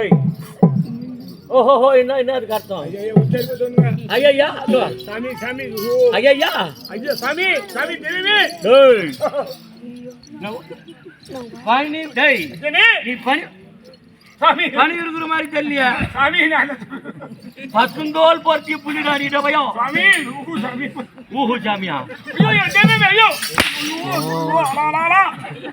ஏய் ஓஹோ என்ன என்ன அதுக்கு அர்த்தம் ஐயா சாமி சாமி ஓ ஐயா ஐயா சாமி சாமி தெரியுமே டேய் பனி டேய் இதனே நீ பனி சாமி பனி இருக்கிற மாதிரி தெரியலையா சாமி நான் பசுந்தோல் பொறுத்தி புள்ளிடா நீ பயம் சாமி ஊ சாமி ஊஹு சாமியா ஐயோ ஐயோ ஐயோ ஐயோ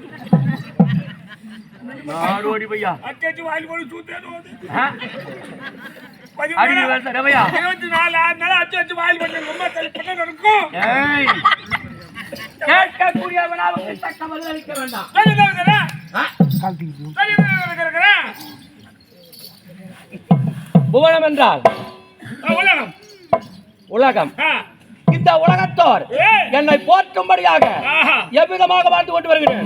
கேட்கக்கூடிய வினாவுக்கு தக்க பதில் அளிக்க வேண்டாம் புவனம் என்றால் உலகம் இந்த உலகத்தோர் என்னை போற்றும்படியாக எவ்விதமாக வாழ்ந்து கொண்டு வருகிறேன்?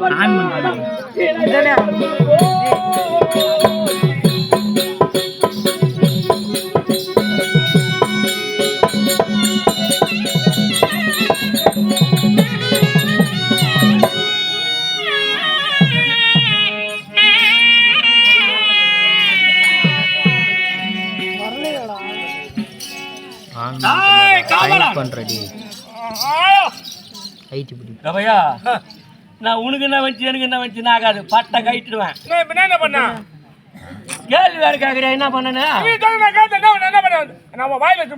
kunaan mo na Ayo, kamera. Ayo, ayo. Ayo, ayo. Ayo, ayo. Ayo, ayo. Ayo, ayo. Ayo, உனக்கு என்ன வச்சு எனக்கு என்ன வச்சு ஆகாது. பட்டை கைட்டுடுவேன் என்ன பண்ணா கேள்வி வேற கேக்குறேன் என்ன பண்ணனு? நான் என்ன என்ன பண்ண? நம்ம வாயில வச்சு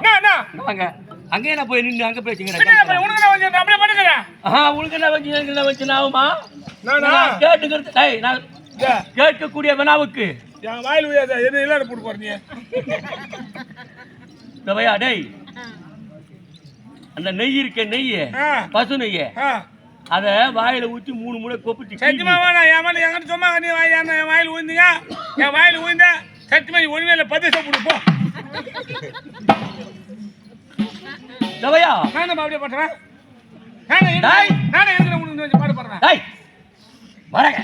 என்ன என்ன? வாங்க. அங்கே நான் போய் நின்று அங்க என்ன பண்ண உனக்கு நான் வந்து அப்படியே பண்ணுகிறேன் ஆஹா உனக்கு என்ன வச்சு எனக்கு என்ன வச்சு ஆகுமா? நானா நான் கேட்டுக்கிறது டேய், நான் டேய், கேட்கக்கூடிய வினாவுக்கு. என் வாயில் எது இல்லாத போட்டு ரவையா டேய் அந்த நெய் இருக்க நெய் பசு நெய் அத வாயில ஊத்தி மூணு மூணு கொப்பிட்டு சத்தியமா வேணாம் என் மேல எங்கிட்ட சும்மா நீ வாய் என் வாயில் ஊந்தீங்க என் வாயில் ஊந்தா சத்தியமா நீ ஒண்ணுமே இல்லை பத்து சாப்பிடு போ தவையா நான் நம்ம அப்படியே பண்றேன் நானே இருக்கிற வந்து பாடு பாடுறேன் டேய் வரங்க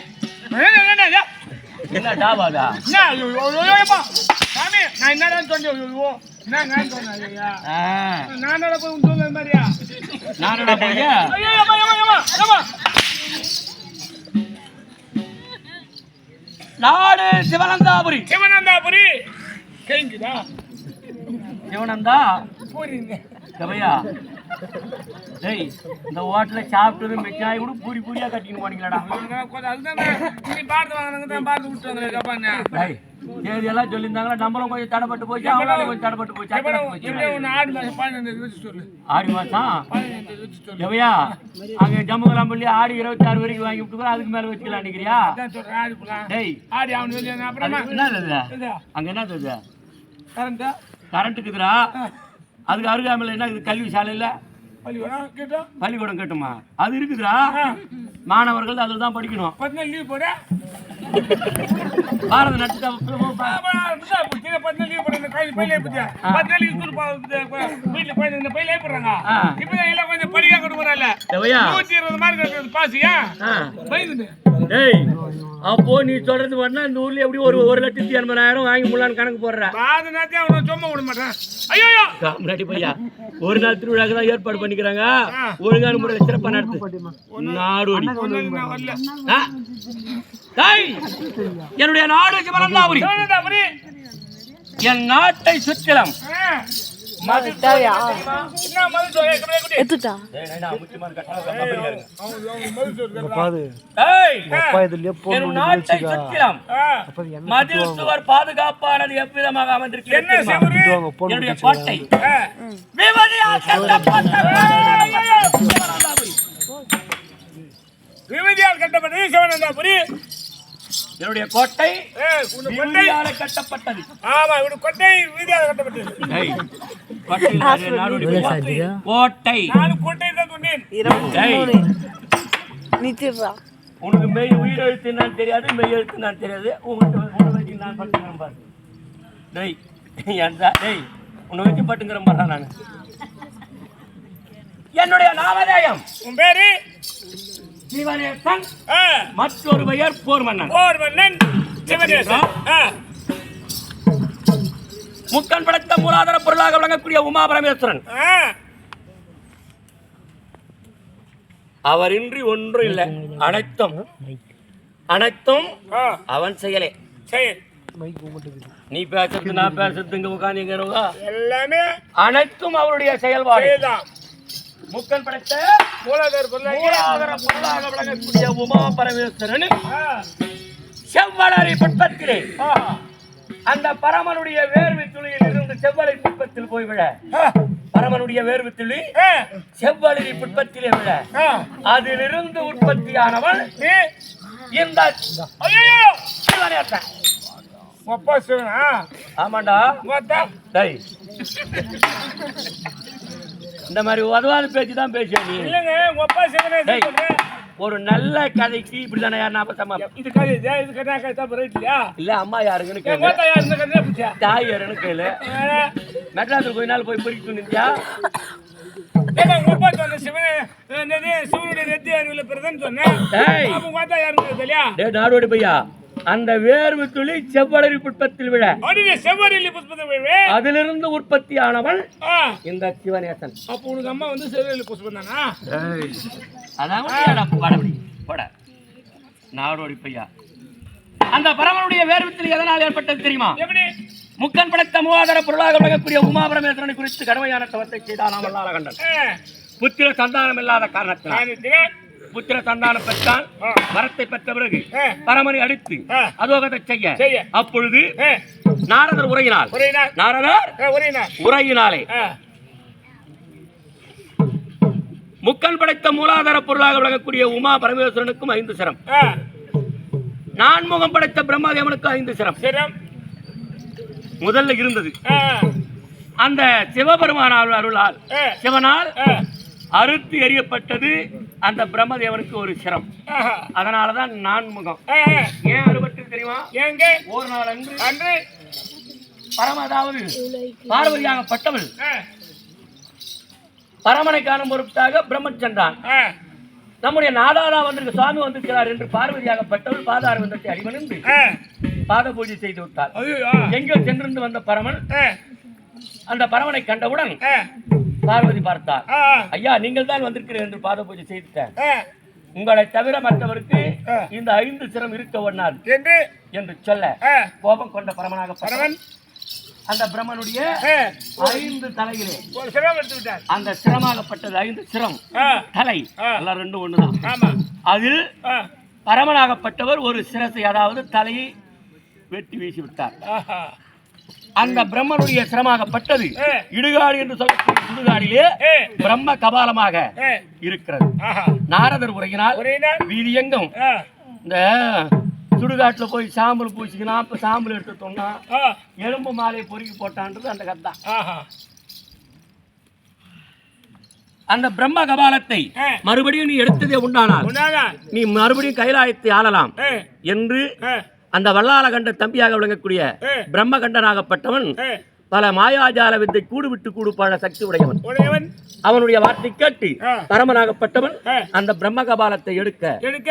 என்ன, டாபாதா என்ன. சாமி, நான் என்னதான் சொன்னேன், ஐயோ, ஐயோ. என்னங்க சொன்னேன், ஐயா. ஆ, நான் என்னடா போய் சொல்லுற மாதிரியா? நானடா போய். நாடு சிவனந்தாபுரி சிவனந்தாபுரி. கேங்குதா? சிவனந்தா புரியுது. தவையா டேய் இந்த ஹோட்டல்ல சாப்பிட்டது மிச்சாய் கூட பூரி பூரியா கட்டின்னு போனீங்களாடா? தேதி எல்லாம் சொல்லியிருந்தாங்களா நம்மளும் கொஞ்சம் தடைப்பட்டு போச்சு அவங்களும் கொஞ்சம் தடைப்பட்டு போச்சு ஆடு மாசம். எவையா? அங்க ஜம்முகலாம்பள்ளி ஆடி இருபத்தி ஆறு வரைக்கும் வாங்கி விட்டுக்கிறோம் அதுக்கு மேல வச்சுக்கலாம் நினைக்கிறியா. டேய் என்ன இதா, அங்க என்ன இது? கரண்டா? கரண்ட் இருக்குதுடா ஆ, அதுக்கு அருகாமையில் என்ன இருக்குது? கல்வி சாலையில்? பள்ளிக்கூடம், கேட்டா? பள்ளிக்கூடம் கட்டுமா? அது இருக்குதுடா. மாணவர்கள் அதில் தான் படிக்கணும். லீவ் போட? பாரத டேய் அப்போ நீ சொல்றது பண்ணா இந்த ஊர்ல எப்படி ஒரு ஒரு லட்சத்தி எண்பதாயிரம் வாங்கி முள்ளான்னு கணக்கு போடுற. முன்னாடி பையா ஒரு நாள் திருவிழாக்கு தான் ஏற்பாடு பண்ணிக்கிறாங்க. ஒழுங்கான முறையில் சிறப்பாக நடத்து. நாடோடி என்னுடைய நாடு சிவனந்தாபுரி. என் நாட்டை சுற்றிலும் மதில் சுவர் பாதுகாப்பானது எவ்விதமாக அமைந்திருக்கு என்னுடைய கோட்டை விமதியால் விமதியால் கட்டப்பட்டது சிவனந்தாபுரி என்னுடைய கோட்டை விமதியால கட்டப்பட்டது. ஆமா இவனு கொட்டை விமதியால் கட்டப்பட்டது. கோட்டை பையா. கோட்டை. தான் சொன்னேன். உனக்கு மெய் உயிர் எழுத்து நான் தெரியாது மெய் எழுத்து நான் தெரியாது. உங்கள்கிட்ட உன்னை வச்சு நான் பட்டுக்கிறேன் பாரு. டேய் ஏன்டா டேய் உன்னை வச்சு பட்டுங்கிறேன் பாரு நான். என்னுடைய நாமதேயம். உன் பேரு? மற்றொரு பெயர் போர் மன்னன் போர் முக்கன் படைத்த மூலாதார பொருளாக விளங்கக்கூடிய உமா பரமேஸ்வரன். அவரின்றி ஒன்றும் இல்லை. அனைத்தும். அனைத்தும் அவன் செயலே. சரி நீ பேசுறது நான் பேசுறது இங்க உட்காந்து எல்லாமே அனைத்தும் அவருடைய செயல்பாடு. சரிதான் முக்கன் படைத்த மூலாதார பொருளாகி மூலாதார பொருளாக விளங்கக்கூடிய உமா பரமேஸ்வரன் செவ்வளரி புட்பத்திலே. அந்த பரமனுடைய வேர்வை துளியில் இருந்து செவ்வளரி புட்பத்தில் போய் விழ. பரமனுடைய வேர்வை துளி செவ்வளரி புட்பத்திலே விழ. அதிலிருந்து உற்பத்தியானவன் இந்த ஆமாண்டா. டேய். இந்த மாதிரி உதவாத பேச்சு தான் பேசுவேன் நீ. இல்லைங்க உங்க அப்பா ஒரு நல்ல கதைக்கு இப்படிதானே யார் நாற்பத்தம்மா இது கதை இது கதை கதை ரைட் இல்லையா? இல்ல அம்மா யாருங்கன்னு கேளு. இந்த தாய் யாருன்னு கேளு. மெட்ராஸுக்கு கொஞ்ச நாள் போய் பொறிக்கிட்டு நின்றியா சிவனுடைய நெத்தி அறிவில் பிறந்தன்னு சொன்னேன். நாடோடி பையா. அந்த வேர்வு துளி செவ்வளரி புட்பத்தில் விழ. அப்படியே செவ்வரிலி புஷ்பத்தை போய்வே அதிலிருந்து உற்பத்தியானவன் ஆ. இந்த சிவனேசன் அப்போ உனக்கு அம்மா வந்து செவ்வரிலி புஷ்பம் தானா? அதான் ஏடா படபடி பட. நாடோடி பையா. அந்த பரமனுடைய வேர்வத்தில் எதனால் ஏற்பட்டது தெரியுமா? எப்படி? முக்கன் படைத்த மூவாதார பொருளாக விளங்கக்கூடிய உமா பரமேஸ்வரனை குறித்து கடுமையான தவத்தை செய்தான் நாம் அல்லாத கண்டன் புத்திர சந்தானம் இல்லாத காரணத்தினால். புத்திர சந்தானம் பெற்றான். ஆ. வரத்தை பெற்ற பிறகு பரமனை அடித்து. அதோகத்தை செய்ய. அப்பொழுது நாரதர் நாள் நாரதர் உரையினாலே. முக்கன் படைத்த மூலாதார பொருளாக விளங்கக்கூடிய உமா பரமேஸ்வரனுக்கும் ஐந்து சிரம். நான்முகம் படைத்த பிரம்மதேவனுக்கு ஐந்து சிரம். சிரம். முதல்ல இருந்தது. அந்த சிவபெருமான அருள் அருளால் சிவனால் அறுத்து எறியப்பட்டது. அந்த பிரம்மதேவனுக்கு ஒரு சிரம். ஆஹா. அதனாலதான் நான்முகம். ஏன் அறுபட்டு தெரியுமா? எங்க? ஒரு நாள் அன்று அன்று. பரம அதாவது பார்வதியாகப்பட்டவள் பரமனை காணும் பொருட்டாக பிரம்மன் சென்றான். நம்முடைய நாடாரா வந்திருக்க சுவாமி வந்திருக்கிறார் என்று பார்வதியாகப்பட்டவள் பாதார வந்தத்தை அடிவணிந்து ஆ. பாத பூஜை செய்து விட்டார். எங்கோ சென்றிருந்து வந்த பரமன் அந்த பரமனை கண்டவுடன் பார்வதி பார்த்தார். ஐயா நீங்கள் தான் வந்திருக்கிறீர்கள் என்று பாத பூஜை செய்துட்டேன். உங்களை தவிர மற்றவருக்கு. இந்த ஐந்து சிரம் இருக்க ஒண்ணாது. என்று? என்று சொல்ல கோபம் கொண்ட பரமனாக பரவன் அந்த பிரம்மனுடைய ஐந்து தலையிலே ஒரு சிரமம் எடுத்து விட்டார். அந்த சிரமாகப்பட்டது ஐந்து சிரம். தலை. எல்லாம் ரெண்டும் ஒண்ணுதான். அதில் பரமனாகப்பட்டவர் ஒரு சிரசை அதாவது தலையை வெட்டி வீசி விட்டார். அந்த பிரம்மனுடைய சிரமாகப்பட்டது. இடுகாடு என்று சொல்லக்கூடிய சுடுகாடிலே பிரம்ம கபாலமாக இருக்கிறது. நாரதர் உரையினால் வீதியெங்கும் ஆ, இந்த சுடுகாட்டுல போய் சாம்பல் பூசிக்கினா அப்ப சாம்பல் எடுத்துட்டோம்னா எலும்பு மாலையை பொறுக்கி போட்டான்றது அந்த கதை தான். ஆஹா. அந்த பிரம்ம கபாலத்தை. மறுபடியும் நீ எடுத்ததே உண்டானால் நீ மறுபடியும் கைலாயத்தை ஆளலாம் என்று அந்த வல்லால கண்ட தம்பியாக விளங்கக்கூடிய ஏ. பிரம்மகண்டனாகப்பட்டவன் ஏ, பல மாயாஜால வித்தை கூடு விட்டு கூடு பாட சக்தி உடையவன் உடையவன் அவனுடைய வார்த்தை கேட்டு. பரமனாகப்பட்டவன். அந்த பிரம்ம கபாலத்தை எடுக்க எடுக்க